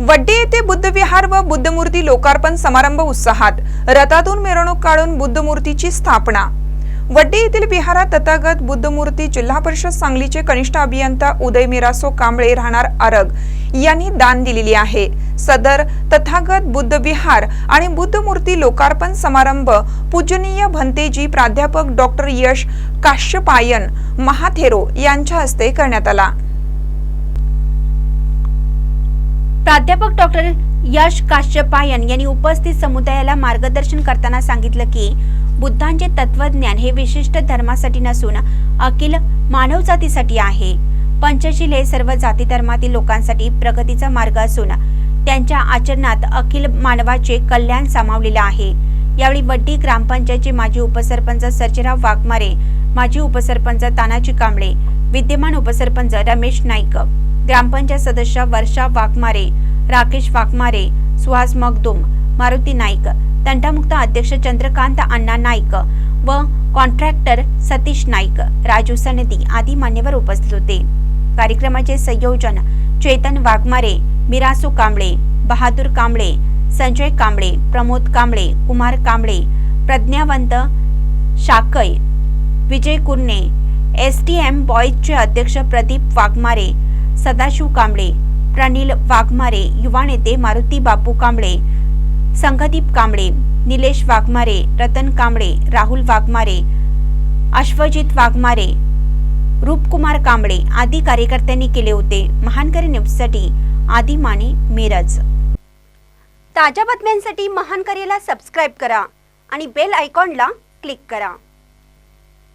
वड्डी येथे बुद्धविहार व बुद्धमूर्ती लोकार्पण समारंभ उत्साहात. रथातून मिरवणूक काढून बुद्धमूर्तीची स्थापना. वड्डी येथील विहारात तथागत बुद्धमूर्ती जिल्हा परिषद सांगलीचे कनिष्ठ अभियंता उदय मिरासो कांबळे राहणार आरग यांनी दान दिलेली आहे. सदर तथागत बुद्ध विहार आणि बुद्धमूर्ती लोकार्पण समारंभ पूजनीय भंतेजी प्राध्यापक डॉक्टर यश काश्यपायन महाथेरो यांच्या हस्ते करण्यात आला. प्राध्यापक डॉक्टर यश काश्यपायन यांनी उपस्थित समुदायाला मार्गदर्शन करताना सांगितलं की बुद्धांचे तत्वज्ञान हे विशिष्ट धर्मासाठी नसून अखिल मानवजातीसाठी आहे. पंचशील हे सर्व जाती धर्मातील लोकांसाठी प्रगतीचा मार्ग असून त्यांच्या आचरणात अखिल मानवाचे कल्याण सामावलेलं आहे. यावेळी वड्डी ग्रामपंचायतचे माजी उपसरपंच सर्जेराव वाघमारे माजी उपसरपंच तानाजी कांबळे विद्यमान उपसरपंच रमेश नाईक ग्रामपंचायत सदस्य वर्षा वाघमारे राकेश वाघमारे सुहास मगदुम मारुती नाईक तंटामुक्त अध्यक्ष चंद्रकांत अण्णा नाईक व कॉन्ट्रॅक्टर सतीश नाईक राजू सनदी आदी मान्यवर उपस्थित होते. कार्यक्रमाचे संयोजन Chetan Waghmare Mirasu Kamble Bahadur Kamble Sanjay Kamble Pramod Kamble Kumar Kamble Pradnyavant Shakya Vijay Kurne S T M बॉईजचे अध्यक्ष प्रदीप वाघमारे सदाशिव कांबळे प्रनिल वाघमारे युवा नेते मारुती बापू कांबळे संघदीप कांबळे निलेश वाघमारे रतन कांबळे राहुल वाघमारे अश्वजित वाघमारे रूपकुमार कांबळे आदी कार्यकर्त्यांनी केले होते. महानकरी न्यूजसाठी आदी माने मिरज. ताज्या बातम्यांसाठी महानकरीला सबस्क्राईब करा आणि बेल आयकॉनला क्लिक करा.